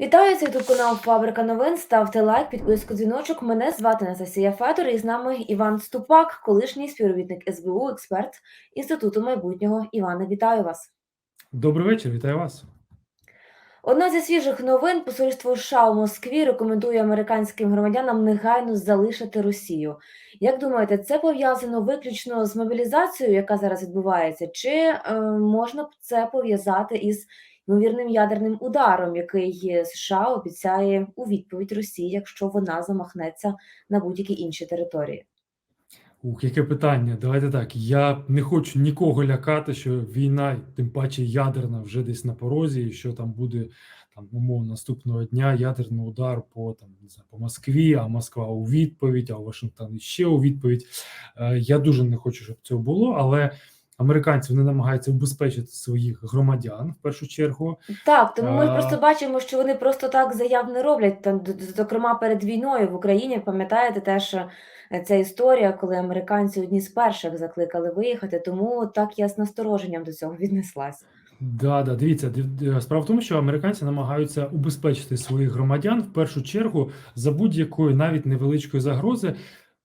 Вітаю, це ютуб канал Фабрика новин. Ставте лайк, підписку, дзвіночок. Мене звати Анастасія Федор і з нами Іван Ступак, колишній співробітник СБУ, експерт Інституту майбутнього. Іване, вітаю вас. Добрий вечір, вітаю вас. Одна зі свіжих новин посольство США у Москві рекомендує американським громадянам негайно залишити Росію. Як думаєте, це пов'язано виключно з мобілізацією, яка зараз відбувається, чи е, можна це пов'язати із ймовірним ядерним ударом, який США обіцяє у відповідь Росії, якщо вона замахнеться на будь-які інші території? Ух, яке питання. Давайте так. Я не хочу нікого лякати, що війна, тим паче ядерна, вже десь на порозі, і що там буде там умовно наступного дня ядерний удар по там не знаю, по Москві, а Москва у відповідь, а Вашингтон ще у відповідь. Е, Я дуже не хочу, щоб цього було, але американці вони намагаються убезпечити своїх громадян в першу чергу. Так, тому ми А. просто бачимо, що вони просто так заяв не роблять. Там, зокрема, перед війною в Україні, пам'ятаєте теж е, ця історія, коли американці одні з перших закликали виїхати, тому так я з настороженням до цього віднеслась. Да, да, дивіться, див- д- справа в тому, що американці намагаються убезпечити своїх громадян в першу чергу за будь-якої навіть невеличкої загрози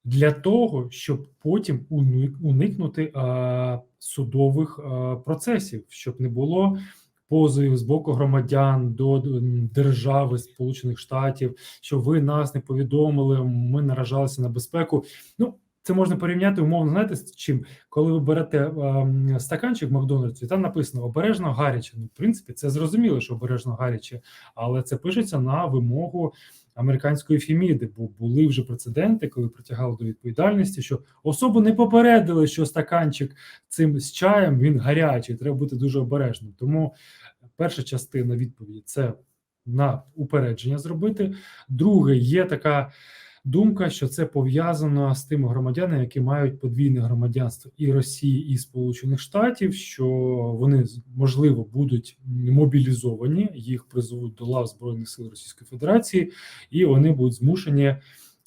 для того, щоб потім уни- уникнути судових процесів, щоб не було позовів з боку громадян до держави Сполучених Штатів, що ви нас не повідомили, ми наражалися на безпеку. Ну, це можна порівняти умовно, знаєте, з чим? коли ви берете ем, стаканчик в там написано обережно гаряче. Ну, в принципі, це зрозуміло, що обережно гаряче, але це пишеться на вимогу американської фіміди, бо були вже прецеденти, коли притягали до відповідальності, що особу не попередили, що стаканчик цим з чаєм він гарячий. Треба бути дуже обережним. Тому перша частина відповіді це на упередження зробити. Друге, є така думка, що це пов'язано з тими громадянами, які мають подвійне громадянство і Росії, і Сполучених Штатів, що вони можливо будуть мобілізовані, їх призовуть до лав збройних сил Російської Федерації, і вони будуть змушені.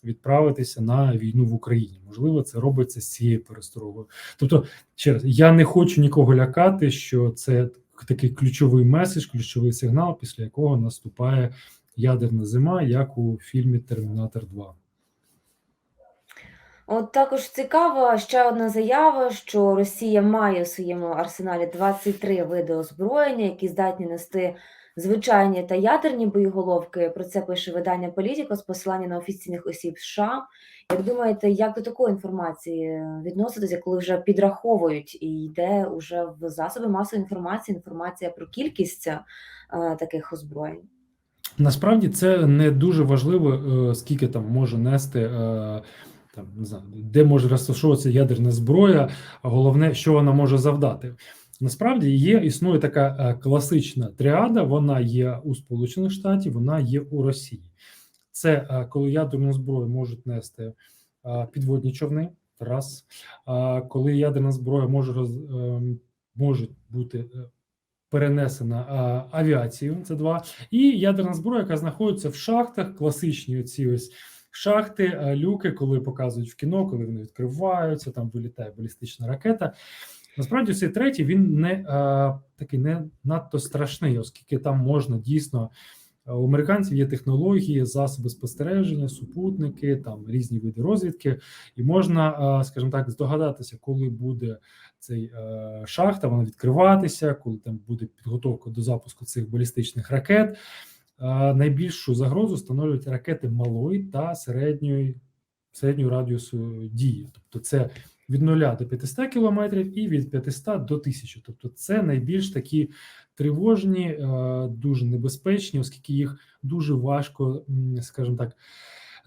Відправитися на війну в Україні, можливо, це робиться з цією пересторогою. Тобто, ще раз, я не хочу нікого лякати, що це такий ключовий меседж, ключовий сигнал, після якого наступає ядерна зима, як у фільмі Термінатор 2. От також цікава ще одна заява, що Росія має у своєму арсеналі 23 види озброєння, які здатні нести звичайні та ядерні боєголовки. Про це пише видання Політіко з посилання на офіційних осіб США. Як думаєте, як до такої інформації відноситися, коли вже підраховують і йде уже в засоби масової інформації інформація про кількість е, таких озброєнь? Насправді це не дуже важливо, е, скільки там може нести. Там не знаю, де може розташовуватися ядерна зброя, а головне, що вона може завдати. Насправді є існує така е, класична тріада. Вона є у Сполучених Штатів, вона є у Росії. Це е, коли ядерну зброю можуть нести е, підводні човни. Раз коли ядерна зброя може роз, е, може бути перенесена авіацією. Це два, і ядерна зброя, яка знаходиться в шахтах, класичні оці ось шахти, е, люки, коли показують в кіно, коли вони відкриваються, там вилітає балістична ракета. Насправді, цей третій він не е, такий не надто страшний, оскільки там можна дійсно. е, У американців є технології, засоби спостереження, супутники, там різні види розвідки, і можна, скажімо так, здогадатися, коли буде цей шахта, вона відкриватися, коли там буде підготовка до запуску цих балістичних ракет. Найбільшу загрозу становлюють ракети малої та середньої середнього радіусу дії. Тобто, це від 0 до 500 кілометрів і від 500 до 1000. Тобто, це найбільш такі тривожні, е, дуже небезпечні, оскільки їх дуже важко, скажімо так,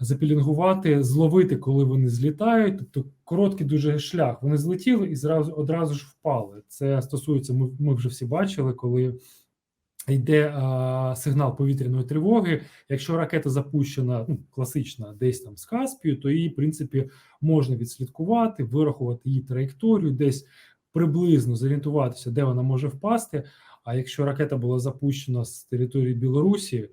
запілінгувати, зловити, коли вони злітають. Тобто короткий дуже шлях. Вони злетіли і зразу одразу ж впали. Це стосується. Ми, ми вже всі бачили, коли. Йде а, сигнал повітряної тривоги. Якщо ракета запущена, ну класична, десь там з Каспію, то її, в принципі, можна відслідкувати, вирахувати її траєкторію, десь приблизно зорієнтуватися, де вона може впасти. А якщо ракета була запущена з території Білорусі,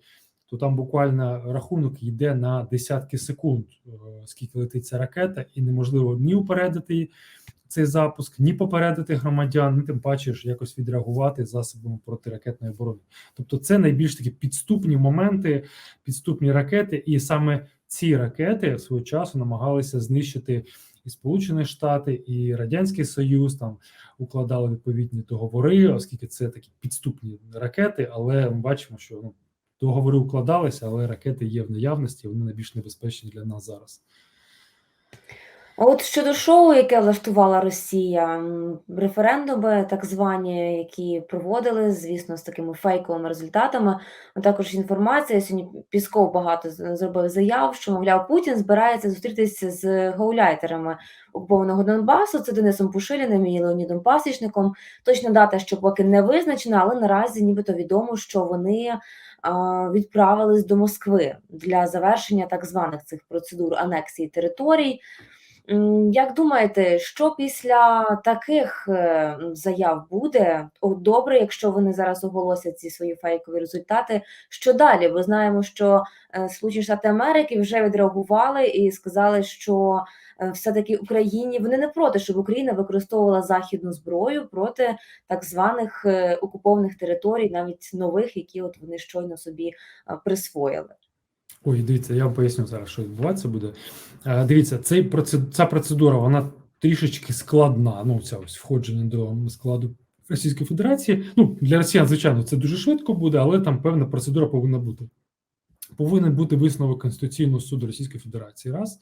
то там буквально рахунок йде на десятки секунд, е, скільки летить ця ракета, і неможливо ні упередити цей запуск, ні попередити громадян, ні тим паче ж якось відреагувати засобами протиракетної оборони. Тобто, це найбільш такі підступні моменти, підступні ракети, і саме ці ракети свого часу намагалися знищити і Сполучені Штати, і Радянський Союз там укладали відповідні договори, оскільки це такі підступні ракети. Але ми бачимо, що ну, договори укладалися, але ракети є в наявності, вони найбільш небезпечні для нас зараз. А от щодо шоу, яке влаштувала Росія, референдуми, так звані, які проводили, звісно, з такими фейковими результатами, а також інформація. Сьогодні Пісков багато зробив заяв, що, мовляв, Путін збирається зустрітися з гауляйтерами окупованого Донбасу. Це Денисом Пушиліним і Леонідом Пасічником. Точна дата, що поки не визначена, але наразі нібито відомо, що вони відправились до Москви для завершення так званих цих процедур анексії територій. Як думаєте, що після таких е, заяв буде? Добре, якщо вони зараз оголосять ці свої фейкові результати. Що далі? Бо знаємо, що е, Сполучені Штати Америки вже відреагували і сказали, що е, все-таки Україні вони не проти, щоб Україна використовувала західну зброю проти так званих окупованих територій, навіть нових, які от вони щойно собі присвоїли. Ой, дивіться, я вам поясню зараз, що відбуватися буде. Е, Дивіться, цей ця процедура вона трішечки складна. Ну, ця ось входження до складу Російської Федерації. Ну, для росіян, звичайно, це дуже швидко буде, але там певна процедура повинна бути. Повинен бути висновок Конституційного суду Російської Федерації. Раз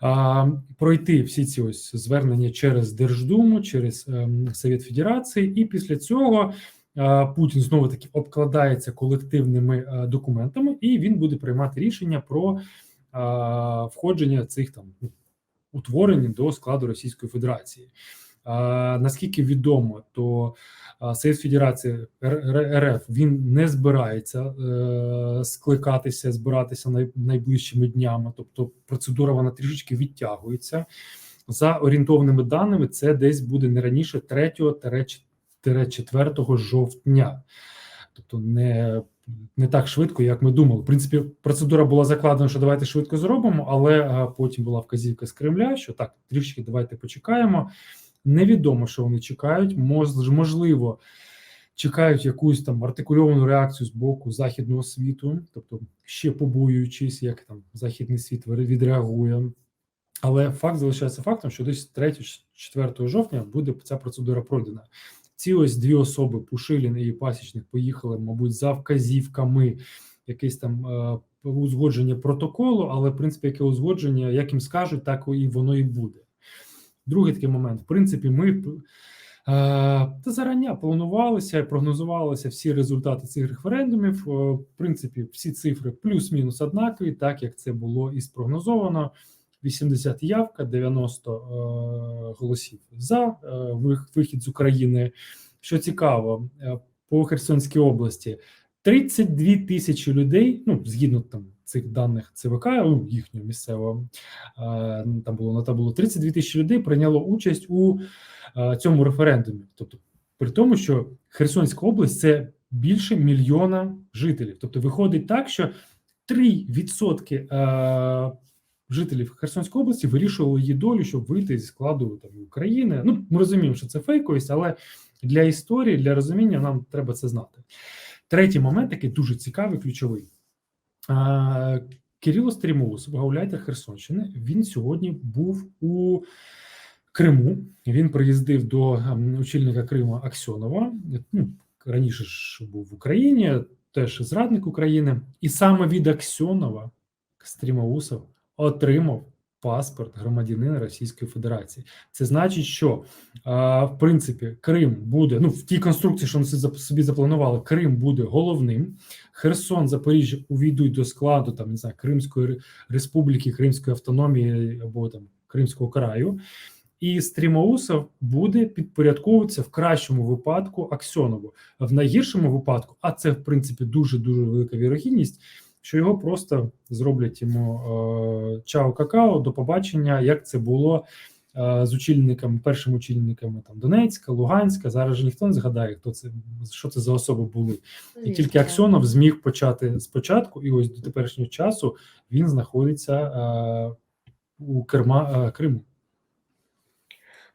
а, пройти всі ці ось звернення через Держдуму, через ем, Совет Федерації, і після цього Путін знову таки обкладається колективними документами, і він буде приймати рішення про входження цих там ну, утворень до складу Російської Федерації. Наскільки відомо, то Союз Федерації РФ він не збирається е, скликатися, збиратися найближчими днями. Тобто процедура вона трішечки відтягується. За орієнтовними даними, це десь буде не раніше 3-4 жовтня. Тобто не, не так швидко, як ми думали. В принципі, процедура була закладена, що давайте швидко зробимо, але потім була вказівка з Кремля, що так, трішки давайте почекаємо. Невідомо, що вони чекають. Мож- Можливо, чекають якусь там артикульовану реакцію з боку західного світу, тобто ще побоюючись, як там західний світ відреагує. Але факт залишається фактом, що десь 3-4 жовтня буде ця процедура пройдена. Ці ось дві особи, Пушилін і Пасічник, поїхали, мабуть, за вказівками якесь там е, узгодження протоколу, але в принципі, яке узгодження, як їм скажуть, так і воно і буде. Другий такий момент. В принципі, ми е, та зарання планувалися, і прогнозувалися всі результати цих референдумів. Е, В принципі, всі цифри плюс-мінус однакові, так як це було і спрогнозовано. 80 явка, 90 е, голосів за е, вихід з України. Що цікаво, е, по Херсонській області 32 тисячі людей, ну згідно там цих даних ЦВК, ну, їхнього місцевого, там було на табло 32 тисячі людей прийняло участь у цьому референдумі. Тобто, при тому, що Херсонська область це більше мільйона жителів. Тобто, виходить так, що 3% е, жителів Херсонської області вирішували її долю, щоб вийти зі складу там України. Ну, ми розуміємо, що це фейковість, але для історії, для розуміння нам треба це знати. Третій момент, який дуже цікавий, ключовий. Кирило Стрімоус, гауляйтер Херсонщини, він сьогодні був у Криму. Він приїздив до ем, очільника Криму Аксьонова. Ну, раніше ж був в Україні, теж зрадник України. І саме від Аксьонова Стрімоусов отримав паспорт громадянина Російської Федерації. Це значить, що в принципі Крим буде ну в тій конструкції, що вони собі запланували, Крим буде головним. Херсон, Запоріжжя увійдуть до складу там не знаю Кримської Республіки, Кримської автономії або там Кримського краю. І Стрімоусов буде підпорядковуватися в кращому випадку Аксьонову, в найгіршому випадку, а це в принципі дуже дуже велика вірогідність, що його просто зроблять йому е, чао какао до побачення, як це було е, з очільниками, першими очільниками там Донецька, Луганська. Зараз же ніхто не згадає, хто це що це за особи були. І тільки Аксьонов зміг почати спочатку, і ось до теперішнього часу він знаходиться е, у керма Криму.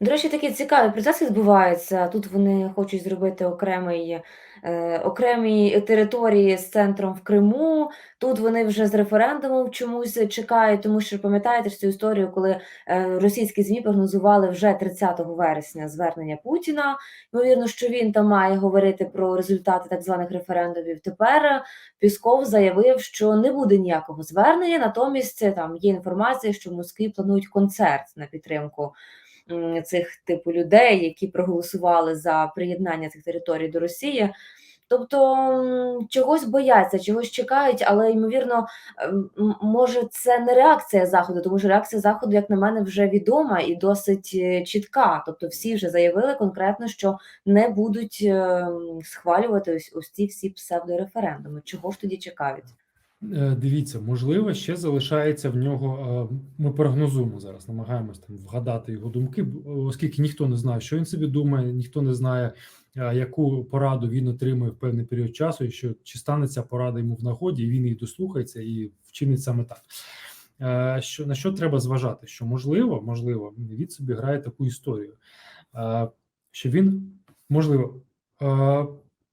До речі, такий цікавий процес відбувається. Тут вони хочуть зробити окремий, е, окремі території з центром в Криму. Тут вони вже з референдумом чомусь чекають, тому що пам'ятаєте ж цю історію, коли е, російські ЗМІ прогнозували вже 30 вересня звернення Путіна. Ймовірно, що він там має говорити про результати так званих референдумів. Тепер Пісков заявив, що не буде ніякого звернення. Натомість е, там є інформація, що в Москві планують концерт на підтримку цих типу людей, які проголосували за приєднання цих територій до Росії. Тобто чогось бояться, чогось чекають, але ймовірно, ем, може, це не реакція заходу, тому що реакція заходу, як на мене, вже відома і досить е, чітка. Тобто, всі вже заявили конкретно, що не будуть ем, схвалювати ось, ось ці всі псевдореферендуми. Чого ж тоді чекають? Е, Дивіться, можливо, ще залишається в нього. е, Ми прогнозуємо зараз, намагаємось там вгадати його думки, оскільки ніхто не знає, що він собі думає, ніхто не знає, е, яку пораду він отримує в певний період часу, і що чи стане ця порада йому в нагоді, і він її дослухається і вчинить саме так. Що на що треба зважати? Що можливо, можливо, він собі грає таку історію, що він можливо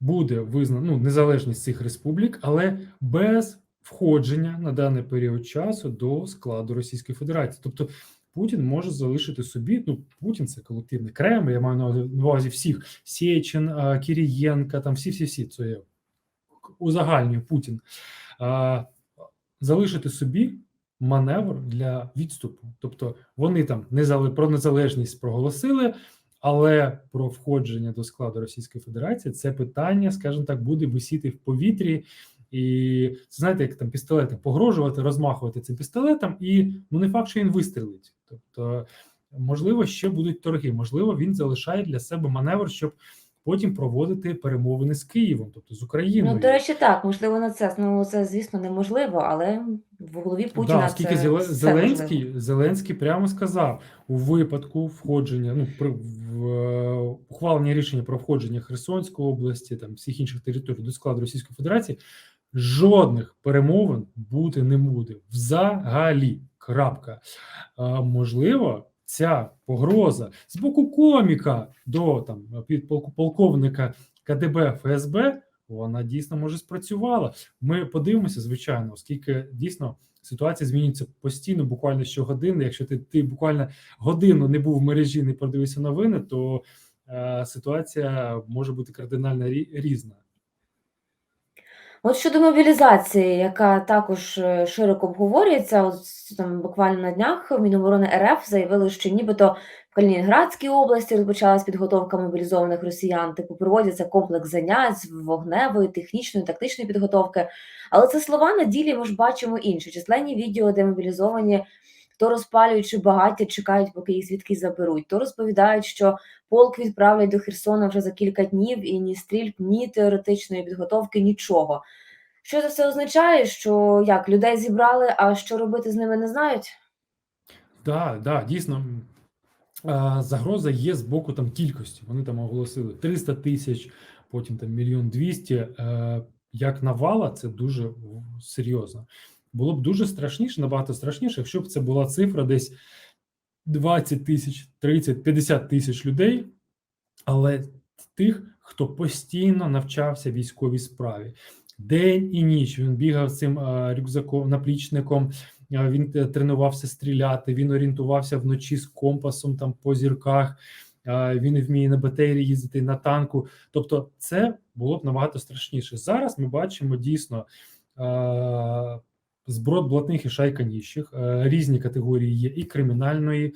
буде визнано ну, незалежність цих республік, але без входження на даний період часу до складу Російської Федерації. Тобто Путін може залишити собі. Ну, Путін це колективний Кремль. Я маю на увазі- всіх Сєчин, Кірієнка, там всі, всі, всі. Це я узагальнюю Путін. Залишити собі маневр для відступу. Тобто вони там незале- про незалежність проголосили, але про входження до складу Російської Федерації це питання, скажімо так, буде висіти в повітрі. І знаєте, як там пістолетом погрожувати, розмахувати цим пістолетом, і ну не факт, що він вистрелить. Тобто, можливо, ще будуть торги. Можливо, він залишає для себе маневр, щоб потім проводити перемовини з Києвом, тобто з Україною. Ну, до речі, так, можливо, на це ну це, звісно, неможливо, але в голові Путіна да, оскільки це Зеле- все Зеленський, можливо. Зеленський прямо сказав у випадку входження, ну при в ухвалення рішення про входження Херсонської області, там всіх інших територій до складу Російської Федерації, жодних перемовин бути не буде взагалі. Крапка. А, можливо, ця погроза з боку коміка до там підполку- полковника КДБ ФСБ. Вона дійсно може спрацювала. Ми подивимося, звичайно, оскільки дійсно ситуація змінюється постійно, буквально щогодини. Якщо ти, ти буквально годину не був в мережі, не подивився новини, то е, ситуація може бути кардинально різна. От щодо мобілізації, яка також е, широко обговорюється, от там буквально на днях Міноборони РФ заявили, що нібито в Калінінградській області розпочалась підготовка мобілізованих росіян. Типу проводяться комплекс занять вогневої, технічної, тактичної підготовки. Але це слова на ділі ми ж бачимо інше. Численні відео, де мобілізовані то розпалюючи багаття, чекають, поки їх звідки заберуть, то розповідають, що полк відправлять до Херсона вже за кілька днів, і ні стрільб, ні теоретичної підготовки, нічого. Що це все означає? Що як людей зібрали, а що робити з ними не знають? Так, да, дійсно. Загроза є з боку там кількості. Вони там оголосили 300 тисяч, потім там мільйон двісті. Е, Як навала, це дуже серйозно. Було б дуже страшніше, набагато страшніше, якщо б це була цифра десь 20 тисяч, 30, 50 тисяч людей, але тих, хто постійно навчався військовій справі. День і ніч він бігав цим рюкзаком, наплічником, він е, тренувався стріляти, він орієнтувався вночі з компасом там по зірках, він вміє на БТРі їздити на танку. Тобто, це було б набагато страшніше. Зараз ми бачимо дійсно зброд блатних і шайка ніщих, різні категорії є і кримінальної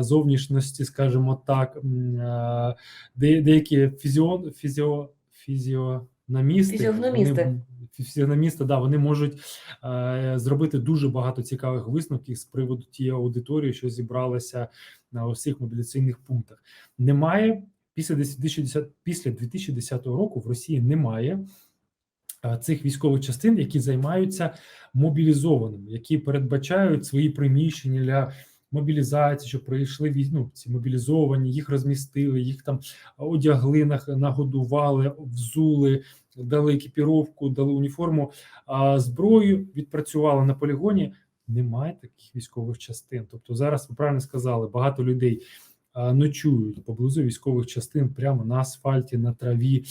зовнішності, скажімо так, де, деякі фізіо, фізіо, фізіономісти, Фізіогномісти. вони, фізіономісти, да, вони можуть е, зробити дуже багато цікавих висновків з приводу тієї аудиторії, що зібралася на усіх мобіляційних пунктах. Немає після 2010, після 2010 року в Росії немає е, цих військових частин, які займаються мобілізованими, які передбачають свої приміщення для мобілізації, що прийшли вій- ну, ці мобілізовані, їх розмістили, їх там одягли, нагодували, взули, дали екіпіровку, дали уніформу, а зброю відпрацювали на полігоні. Немає таких військових частин. Тобто зараз ви правильно сказали, багато людей ночують поблизу військових частин прямо на асфальті, на траві,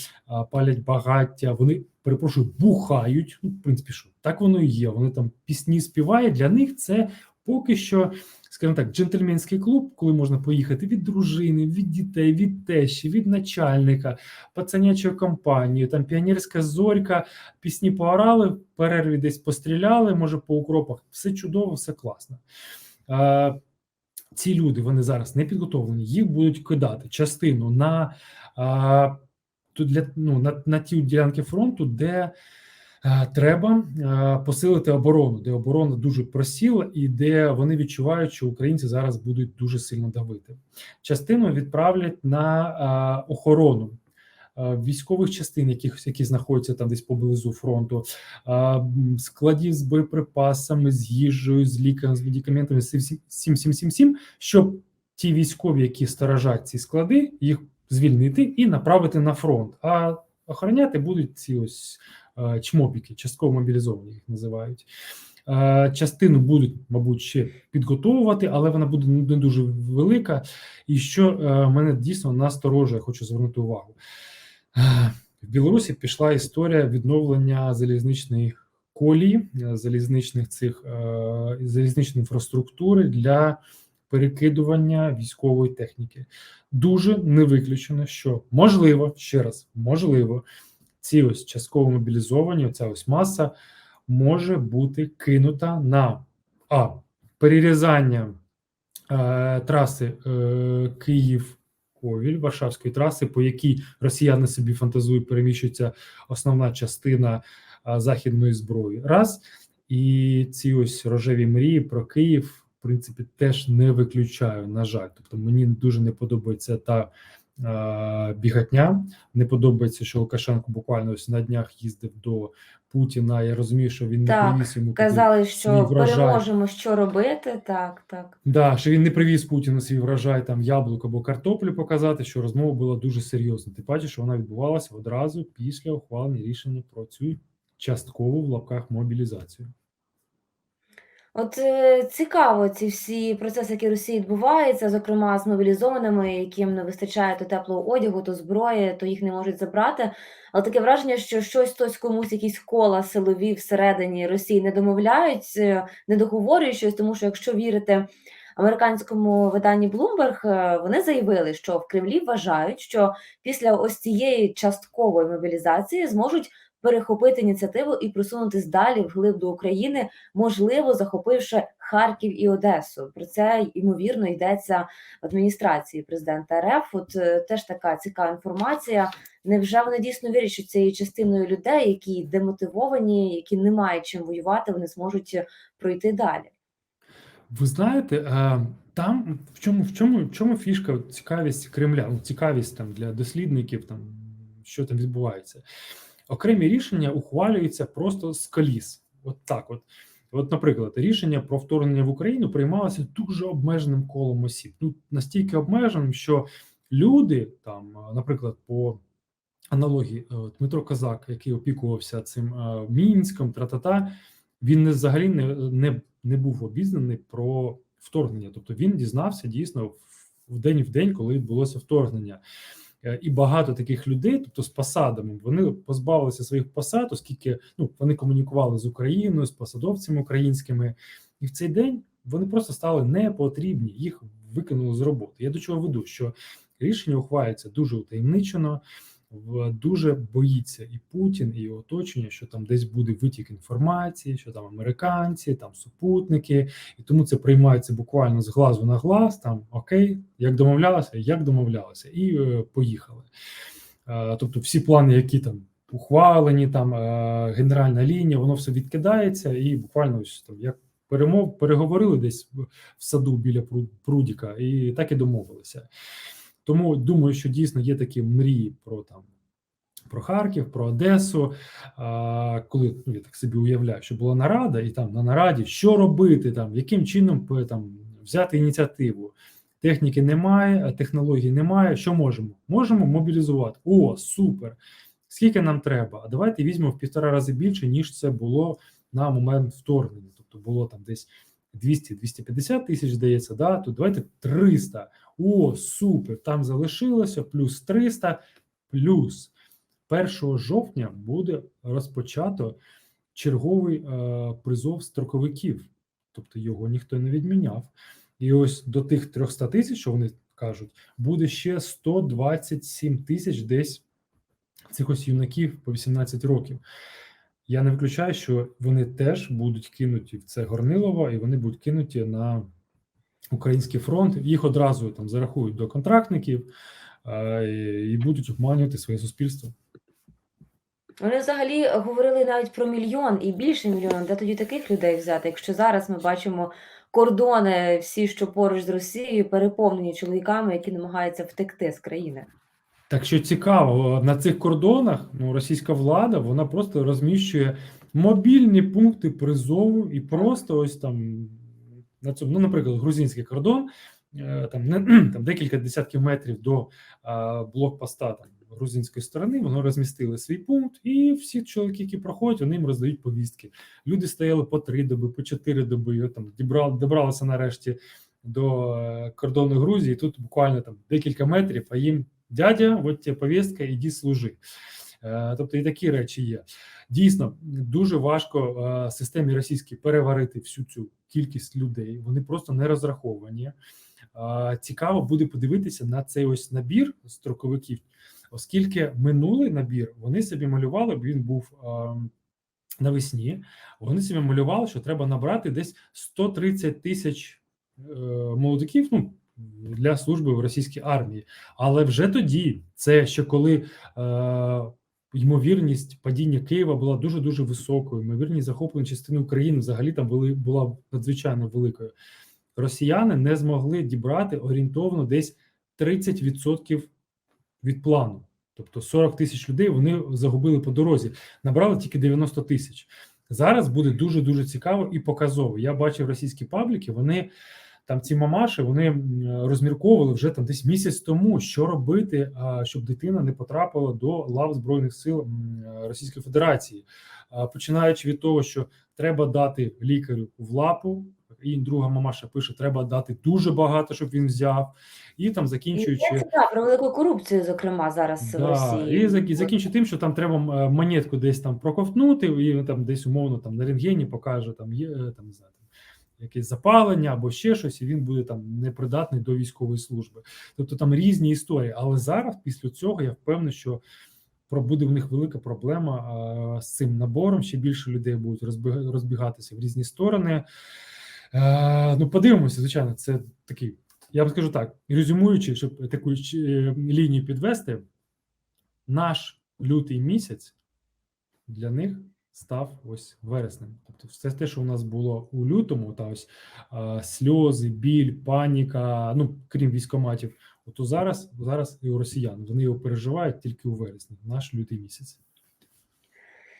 палять багаття. Вони перепрошую, бухають. Ну, в принципі, що так воно і є. Вони там пісні співають. Для них це поки що, скажімо так, джентльменський клуб, коли можна поїхати від дружини, від дітей, від тещі, від начальника, пацанячої компанії, там піонерська зорька, пісні поорали, перерві десь постріляли, може по укропах. Все чудово, все класно. Е, ці люди вони зараз не підготовлені, їх будуть кидати частину на, а, для, ну, на, на ті ділянки фронту, де а, треба а, посилити оборону, де оборона дуже просіла, і де вони відчувають, що українці зараз будуть дуже сильно давити. Частину відправлять на а, охорону. Е, Військових частин, яких які знаходяться там десь поблизу фронту, складів з боєприпасами, з їжею, з ліками, з медикаментами, з всім, всім, всім, всім, всім, щоб ті військові, які сторожать ці склади, їх звільнити і направити на фронт. А охороняти будуть ці ось е, чмопіки, частково мобілізовані їх називають. Е, Частину будуть, мабуть, ще підготовувати, але вона буде не дуже велика. І що е, мене дійсно насторожує, хочу звернути увагу. В Білорусі пішла історія відновлення залізничних колій, е, залізничних цих е, залізничної інфраструктури для перекидування військової техніки. Дуже не виключено, що можливо, ще раз, можливо, ці ось частково мобілізовані, оця ось маса може бути кинута на а перерізання е, траси е, Київ. Ковіль Варшавської траси, по якій росіяни собі фантазують, переміщується основна частина західної зброї. Раз і ці ось рожеві мрії про Київ, в принципі, теж не виключаю. На жаль, тобто мені дуже не подобається та бігатня. Не подобається, що Лукашенко буквально ось на днях їздив до Путіна. Я розумію, що він не Так, привіз йому Казали, що врожай. переможемо, що робити. Так, так. Да, що він не привіз Путіну свій врожай там яблук або картоплю показати, що розмова була дуже серйозна. Ти бачиш, що вона відбувалася одразу після ухвалення рішення про цю часткову в лапках мобілізацію. От е, цікаво ці всі процеси, які в Росії відбуваються, зокрема з мобілізованими, яким не вистачає то теплого одягу, то зброї, то їх не можуть забрати. Але таке враження, що щось хтось комусь якісь кола силові всередині Росії не домовляють, е, не договорюють щось, тому що якщо вірити американському виданні Bloomberg, е, вони заявили, що в Кремлі вважають, що після ось цієї часткової мобілізації зможуть перехопити ініціативу і просунутись далі вглиб до України, можливо, захопивши Харків і Одесу. Про це ймовірно йдеться в адміністрації президента РФ. От е, теж така цікава інформація. Невже вони дійсно вірять, що цією частиною людей, які демотивовані, які не мають чим воювати, вони зможуть е, пройти далі? Ви знаєте, е, там в чому в чому в чому фішка цікавість Кремля? Ну, цікавість там для дослідників, там що там відбувається. Окремі рішення ухвалюються просто з коліс. От так, от. От, наприклад, рішення про вторгнення в Україну приймалося дуже обмеженим колом осіб. Ну настільки обмеженим, що люди там, е, наприклад, по аналогії е, Дмитро Козак, який опікувався цим е, мінськом, тра-та-та, він не взагалі не, не, не був обізнаний про вторгнення. Тобто він дізнався дійсно в день в день, коли відбулося вторгнення. Е, І багато таких людей, тобто з посадами, вони позбавилися своїх посад, оскільки ну вони комунікували з Україною, з посадовцями українськими, і в цей день вони просто стали непотрібні, їх викинули з роботи. Я до чого веду, що рішення ухвалюється дуже утаємничено, дуже боїться і Путін, і його оточення, що там десь буде витік інформації, що там американці, там супутники, і тому це приймається буквально з глазу на глаз. Там окей, як домовлялися, як домовлялися, і е, поїхали. Е, тобто, всі плани, які там ухвалені, там е, генеральна лінія, воно все відкидається, і буквально ось там як перемов переговорили десь в саду біля прудіка, і так і домовилися. Тому думаю, що дійсно є такі мрії про там. Про Харків, про Одесу. Коли ну, я так собі уявляю, що була нарада, і там на нараді що робити, там яким чином там взяти ініціативу. Техніки немає, технологій немає. Що можемо? Можемо мобілізувати. О, супер! Скільки нам треба? А давайте візьмемо в півтора рази більше, ніж це було на момент вторгнення. Тобто було там десь 200-250 тисяч, здається, да, то давайте 300. О, супер! Там залишилося плюс 300, плюс 1 жовтня буде розпочато черговий е, призов строковиків, тобто його ніхто не відміняв. І ось до тих 300 тисяч, що вони кажуть, буде ще 127 тисяч десь цих ось юнаків по 18 років. Я не виключаю, що вони теж будуть кинуті в це Горнилово, і вони будуть кинуті на український фронт. Їх одразу там зарахують до контрактників е, і- і будуть обманювати своє суспільство. Вони взагалі говорили навіть про мільйон і більше мільйона. Де тоді таких людей взяти? Якщо зараз ми бачимо кордони, всі, що поруч з Росією, переповнені чоловіками, які намагаються втекти з країни. Так що цікаво, на цих кордонах ну, російська влада вона просто розміщує мобільні пункти призову і просто ось там на цьому, ну, наприклад, грузинський кордон, е, там не там декілька десятків метрів до блокпоста там грузинської сторони. Вони розмістили свій пункт, і всі чоловіки, які проходять, вони їм роздають повістки. Люди стояли по три доби, по чотири доби. Там добралися нарешті до е, кордону Грузії. Тут буквально там декілька метрів, а їм дядя, от тебе повістка, іди служи. Е, Тобто і такі речі є. Дійсно, дуже важко е, системі російській переварити всю цю кількість людей. Вони просто не розраховані. Е, Цікаво буде подивитися на цей ось набір строковиків, оскільки минулий набір вони собі малювали, він був навесні. Вони собі малювали, що треба набрати десь 130 тисяч молодиків. Ну для служби в російській армії. Але вже тоді, це ще коли ймовірність падіння Києва була дуже дуже високою. Ймовірність захоплення частини України взагалі там була надзвичайно великою. Росіяни не змогли дібрати орієнтовно десь 30% від плану. Тобто 40 тисяч людей вони загубили по дорозі, набрали тільки 90 тисяч. Зараз буде дуже дуже цікаво і показово. Я бачив російські пабліки. Вони там ці мамаші вони розмірковували вже там десь місяць тому, що робити, а, щоб дитина не потрапила до лав збройних сил Російської Федерації, починаючи від того, що треба дати лікарю в лапу. І друга мамаша пише: треба дати дуже багато, щоб він взяв, і там І закінчуючи це так, про велику корупцію, зокрема, зараз в Росії. і зак- закінчу тим, що там треба монетку десь там проковтнути, і там десь умовно там на рентгені покаже там є е, там не знаю, якесь запалення або ще щось, і він буде там непридатний до військової служби. Тобто там різні історії. Але зараз, після цього, я впевнений, що буде в них велика проблема з цим набором. Ще більше людей будуть розбігатися в різні сторони. Е, ну, подивимося, звичайно, це такий. Я вам скажу так: резюмуючи, щоб таку е, лінію підвести, наш лютий місяць для них став ось вереснем. Тобто, все те, що у нас було у лютому, та ось а, сльози, біль, паніка, ну крім військоматів, от зараз, зараз і у росіян вони його переживають тільки у вересні, наш лютий місяць.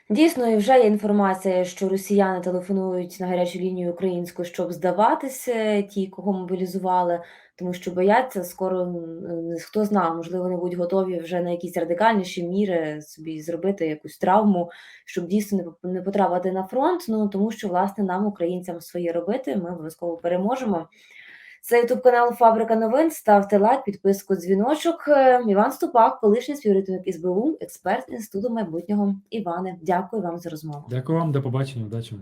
Дійсно, і вже є інформація, що росіяни телефонують на гарячу лінію українську, щоб здаватися, ті, кого мобілізували, тому що бояться скоро м, хто знає, можливо, вони будуть готові вже на якісь радикальніші міри собі зробити якусь травму, щоб дійсно не не потрапити на фронт. Ну тому що власне нам, українцям, своє робити. Ми обов'язково переможемо. Це ютуб канал Фабрика новин. Ставте лайк, підписку, дзвіночок. Е, Іван Ступак, колишній співробітник СБУ, експерт інституту майбутнього. Іване, дякую вам за розмову. Дякую вам, до побачення, удачі.